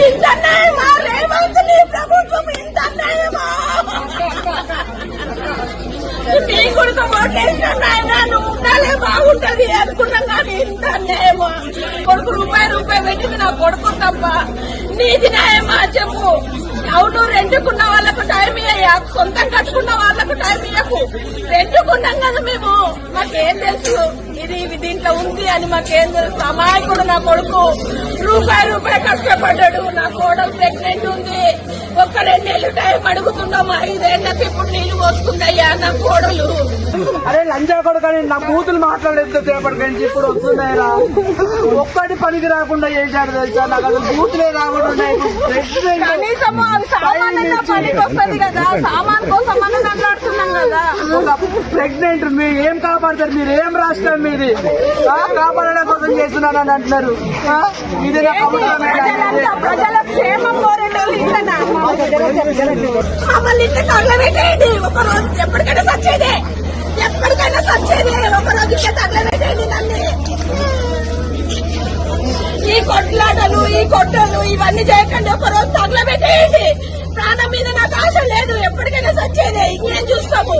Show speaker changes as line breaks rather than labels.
ఇంత అన్యాయమా రేవంత్ నీ ప్రభుత్వం ఇంత అన్యాయమా నీ కొడుకు ఓటేసిన నాయన నువ్వు ఉండాలే బాగుంటది అనుకున్నాం కానీ ఇంత అన్యాయమా కొడుకు రూపాయి రూపాయి పెట్టింది నా కొడుకు తప్ప నీది న్యాయమా చెప్పు అవును రెండుకున్న వాళ్ళకు టైం ఇయ్యా సొంతం కట్టుకున్న వాళ్ళకు టైం ఇయ్యకు రెండుకున్నాం కదా మేము మాకేం తెలుసు? ఇది ఇది దీంట్లో ఉంది అని మాకేం తెలుసు? అమాయకుడు నా కొడుకు. రూపాయి రూపాయి కష్టపడ్డాడు నా కోడలు రెండేళ్ళు టైం అడుగుతున్నాం ఐదేళ్ళకి ఇప్పుడు నీళ్ళు వస్తుందయ్యా నా కోడలు.
అరే లంజా కొడుకని నా బూతులు మాట్లాడేది నుంచి ఇప్పుడు వస్తున్నాయిరా. ఒక్కటి పనికి రాకుండా చేశాడు తెలుసా? నాకు అసలు బూతులే రాకుండా ఉన్నాయి. ప్రెసిడెంట్
కనీసం అవి సామాన్ పనికి వస్తుంది కదా సామాన్ కోసం మనం మాట్లాడుతున్నాం కదా.
ఒక ప్రెగ్నెంట్ మీరు ఏం కాపాడతారు? మీరు ఏం రాష్ట్రం మీది? కాపాడడం కోసం చేస్తున్నానని అంటున్నారు. ఆ, ఇది
ప్రజల క్షేమం మమ్మల్ని ఇంత తగలబెట్టేయండి ఒక రోజు ఎప్పటికైనా సచ్చేదే. ఎప్పటికైనా సచ్చేదే. ఒక రోజు ఇంత తగలబెట్టేయండి నన్ను ఈ కొట్లాటలు ఈ కొట్టలు ఇవన్నీ చేయకండి ఒక రోజు తగలబెట్టేయండి ప్రాణం మీద నాకు ఆశ లేదు ఎప్పటికైనా సచ్చేదే ఇంకేం చూస్తాము?